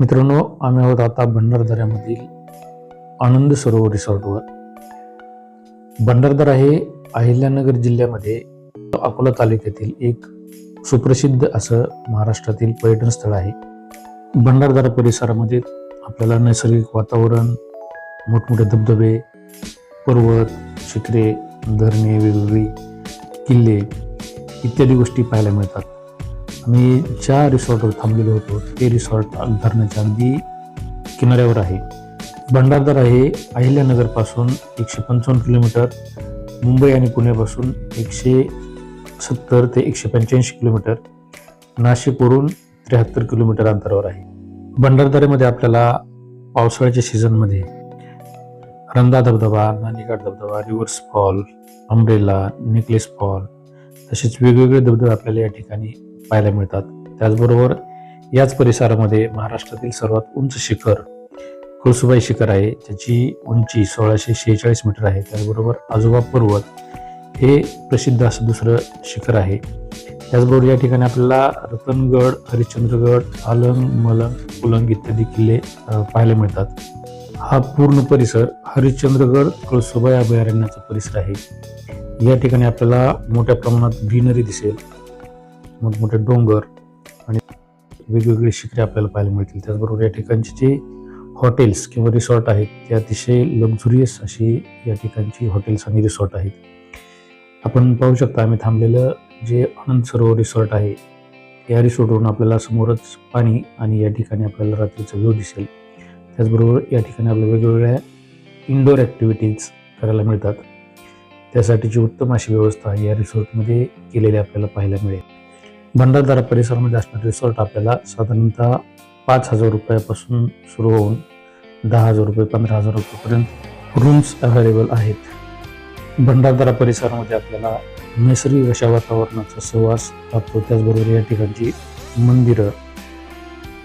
मित्रांनो आम्ही आहोत आता भंडारदऱ्यामधील आनंद सरोवर रिसॉर्टवर. भंडारदरा हे अहिल्यानगर जिल्ह्यामध्ये अकोला तालुक्यातील एक सुप्रसिद्ध असं महाराष्ट्रातील पर्यटन स्थळ आहे. भंडारदरा परिसरामध्ये आपल्याला नैसर्गिक वातावरण मोठमोठे धबधबे पर्वत शिखरे धरणे वेगवेगळी किल्ले इत्यादी गोष्टी पाहायला मिळतात. मी ज्या रिसॉर्टवर थांबलेलो होतो ते रिसॉर्ट धरणाच्या अगदी किनाऱ्यावर आहे. भंडारदरा हे अहिल्यानगरपासून एकशे पंचावन्न किलोमीटर मुंबई आणि पुण्यापासून एकशे सत्तर ते एकशे पंच्याऐंशी किलोमीटर नाशिकवरून त्र्याहत्तर किलोमीटर अंतरावर आहे. भंडारदऱ्यामध्ये आपल्याला पावसाळ्याच्या सीझनमध्ये रंदा धबधबा नाणीघाट धबधबा reverse fall umbrella necklace fall तसेच वेगवेगळे धबधबे आपल्याला या ठिकाणी पाहायला मिळतात. त्याचबरोबर याच परिसरामध्ये महाराष्ट्रातील सर्वात उंच शिखर कळसुबाई शिखर आहे ज्याची उंची सोळाशे शेहेचाळीस मीटर आहे. त्याचबरोबर आजोबा पर्वत हे प्रसिद्ध असं दुसरं शिखर आहे. त्याचबरोबर या ठिकाणी आपल्याला रतनगड हरिश्चंद्रगड आलंग मलंग उलंग इत्यादी किल्ले पाहायला मिळतात. हा पूर्ण परिसर हरिश्चंद्रगड कळसुबाई अभयारण्याचा परिसर आहे. या ठिकाणी आपल्याला मोठ्या प्रमाणात ग्रीनरी दिसेल. मोठमोठे डोंगर आणि वेगवेगळे शिखरे आपल्याला पाहायला मिळतील. त्याचबरोबर या ठिकाणची जे हॉटेल्स किंवा रिसॉर्ट आहेत ते अतिशय लक्झुरियस अशी या ठिकाणची हॉटेल्स आणि रिसॉर्ट आहेत. आपण पाहू शकता आम्ही थांबलेलं जे आनंद सरोवर रिसॉर्ट आहे या रिसॉर्टवरून आपल्याला समोरच पाणी आणि या ठिकाणी आपल्याला रात्रीचा व्ह्यू दिसेल. त्याचबरोबर या ठिकाणी आपल्याला वेगवेगळ्या इनडोअर ॲक्टिव्हिटीज करायला मिळतात. त्यासाठीची उत्तम अशी व्यवस्था या रिसॉर्टमध्ये केलेली आपल्याला पाहायला मिळेल. भंडारदारा परिसरामध्ये असणारे रिसॉर्ट आपल्याला साधारणतः पाच हजार रुपयापासून सुरू होऊन दहा हजार रुपये पंधरा हजार रुपयेपर्यंत रूम्स अवेलेबल आहेत. भंडारदरा परिसरामध्ये आपल्याला नैसर्गिक अशा वातावरणाचा सहवास लाभतो त्याचबरोबर या ठिकाणची मंदिरं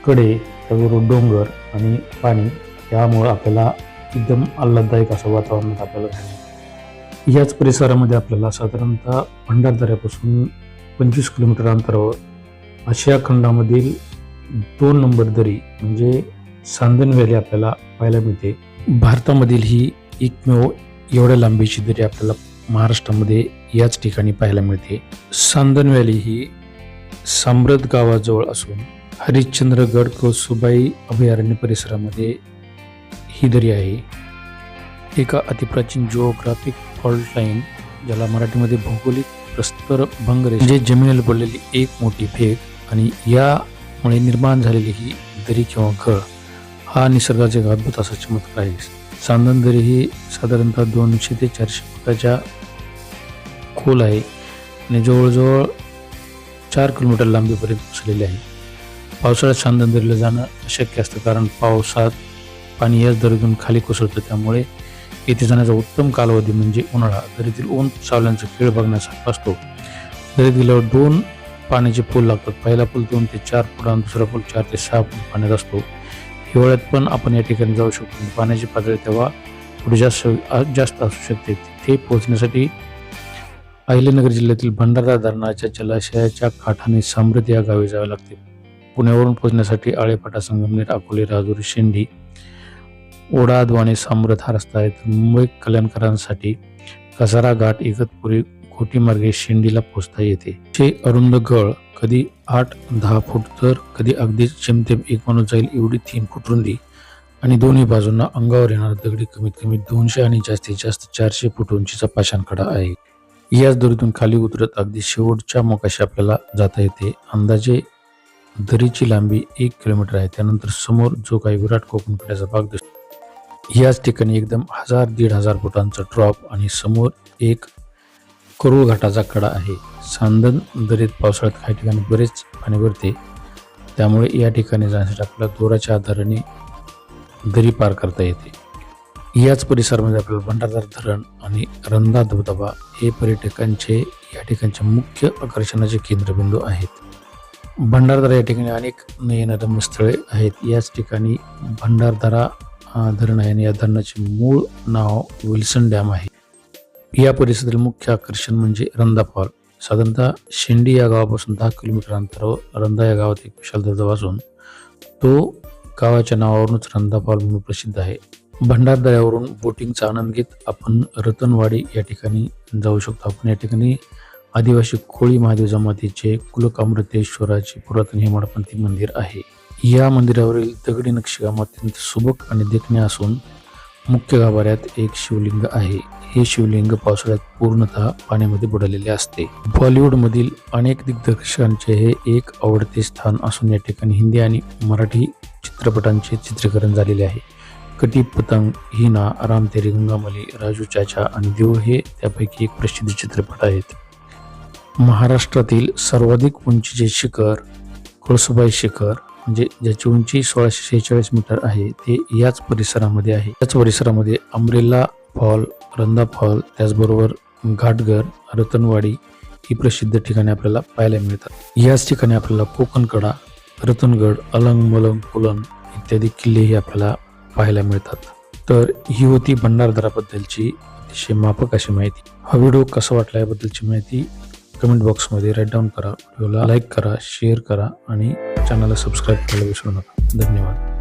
कडे त्याचबरोबर डोंगर आणि पाणी यामुळं आपल्याला एकदम आल्हाददायक असं वातावरणात आपल्याला याच परिसरामध्ये आपल्याला साधारणतः भंडारदऱ्यापासून पंचवीस किलोमीटर अंतरावर आशिया खंडामधील दोन नंबर दरी म्हणजे सांदन व्हॅली आपल्याला पाहायला मिळते. भारतामधील ही एकमेव एवढ्या लांबीची दरी आपल्याला महाराष्ट्रामध्ये याच ठिकाणी पाहायला मिळते. सांदन व्हॅली ही साम्रत गावाजवळ असून हरिश्चंद्रगड कळसुबाई अभयारण्य परिसरामध्ये ही दरी आहे. एका अतिप्राचीन जिओग्राफिक फॉल्ट लाईन ज्याला मराठीमध्ये भौगोलिक प्रस्तर भंगरे म्हणजे जमिनीला पडलेली एक मोठी फेक आणि यामुळे निर्माण झालेली ही दरी किंवा घळ हा निसर्गाचा एक अद्भुत असा चमत्कार आहे. चांदण दरी ही साधारणतः दोनशे ते चारशे फुटाच्या खोल आहे आणि जवळजवळ चार किलोमीटर लांबीपर्यंत पसरलेली आहे. पावसाळ्यात चांदण दरीला जाणं अशक्य असतं कारण पावसात पाणी याच दरीतून खाली कोसळतं. त्यामुळे येथे जाण्याचा उत्तम कालावधी म्हणजे उन्हाळा दरीतील ऊन सावल्यांचा खेळ बघण्यासारखा असतो. दरीत गेल्यावर दोन पाण्याचे पूल लागतात. पहिला पूल दोन ते चार फूट आणि दुसरा पूल चार ते सहा फूट पाण्यात असतो. हिवाळ्यात पण आपण या ठिकाणी जाऊ शकतो. पाण्याची पातळी तेव्हा थोडी जास्त जास्त असू शकते. तिथे पोहोचण्यासाठी अहिल्यानगर जिल्ह्यातील भंडारा धरणाच्या जलाशयाच्या काठाने समृद्ध या गावी जावे लागते. पुण्यावरून पोहोचण्यासाठी आळेपाटा संगमनेर अकोले राजुरी शेंडी ओढाद्वाने समृद्ध हा रस्ता आहे तर मुंबई कल्याणकरांसाठी कसारा घाट इगतपुरी खोटीमार्गे शेंडीला पोहोचता येते. हे अरुंद गळ कधी आठ दहा फूट तर कधी अगदी चिमतेम एक माणूस जाईल एवढी तीन फूट रुंदी आणि दोन्ही बाजूंना अंगावर येणारा दगडी कमीत कमी दोनशे आणि जास्तीत जास्त चारशे फूट उंचीचा पाषाणखडा आहे. याच दोरीतून खाली उतरत अगदी शेवटच्या मोकाशी आपल्याला जाता येते. अंदाजे दरीची लांबी एक किलोमीटर आहे. त्यानंतर समोर जो काही विराट कोकण कड्याचा भाग दिसतो. याच ठिकाणी एकदम हजार दीड हजार फुटांचा ड्रॉप आणि समोर एक करूळ घाटाचा कडा आहे. सांदन दरीत पावसाळ्यात काही ठिकाणी बरेच पाणी भरते. त्यामुळे या ठिकाणी जाण्यासाठी आपल्याला दोराच्या आधाराने दरी पार करता येते. याच परिसरामध्ये आपल्याला भंडारदार धरण आणि रंधा धबधबा हे पर्यटकांचे या ठिकाणचे मुख्य आकर्षणाचे केंद्रबिंदू आहेत. भंडारदरा या ठिकाणी अनेक नयनरम्य स्थळे आहेत. याच ठिकाणी भंडारदरा हा धरण आहे आणि या धरणाचे मूळ नाव विल्सन डॅम आहे. या परिसरातील मुख्य आकर्षण म्हणजे रंदा फॉल. साधारणतः शेंडी या गावापासून दहा किलोमीटर अंतरावर रंधा या गावात एक विशाल धबधबा असून तो गावाच्या नावावरूनच रंदा फॉल म्हणून प्रसिद्ध आहे. भंडारदऱ्यावरून बोटिंगचा आनंद घेत आपण रतनवाडी या ठिकाणी जाऊ शकतो. आपण या ठिकाणी आदिवासी कोळी महादेव जमातीचे कुलकामृतेश्वराचे पुरातन हेमाडपंथी मंदिर आहे. या मंदिरावरील दगडी नक्षीकाम अत्यंत सुबक आणि देखणे असून मुख्य गाभाऱ्यात एक शिवलिंग आहे. हे शिवलिंग पावसाळ्यात पूर्णतः पाण्यामध्ये बुडालेले असते. बॉलिवूडमधील अनेक दिग्दर्शकांचे हे एक आवडते स्थान असून या ठिकाणी हिंदी आणि मराठी चित्रपटांचे चित्रीकरण झालेले आहे. कटी पतंग हिना राम तेरी गंगामली राजू चाचा आणि देव हे त्यापैकी एक प्रसिद्ध चित्रपट आहेत. महाराष्ट्रातील सर्वाधिक उंचीचे शिखर कळसुबाई शिखर म्हणजे ज्याची उंची सोळाशे शेहेचाळीस मीटर आहे ते याच परिसरामध्ये आहे. याच परिसरामध्ये अमरेला फॉल रंदा फॉल त्याचबरोबर घाटघर रतनवाडी ही प्रसिद्ध ठिकाणे आपल्याला पाहायला मिळतात. याच ठिकाणी आपल्याला कोकणकडा रतनगड अलंग मलंग पुलंग इत्यादी किल्लेही आपल्याला पाहायला मिळतात. तर ही होती भंडारदराबद्दलची अतिशय माफक अशी माहिती. हा व्हिडिओ कसा वाटला याबद्दलची माहिती कमेंट बॉक्समध्ये राईट डाऊन करा व्हिडिओला लाईक करा शेअर करा आणि चॅनलला सबस्क्राईब करायला विसरू नका. धन्यवाद.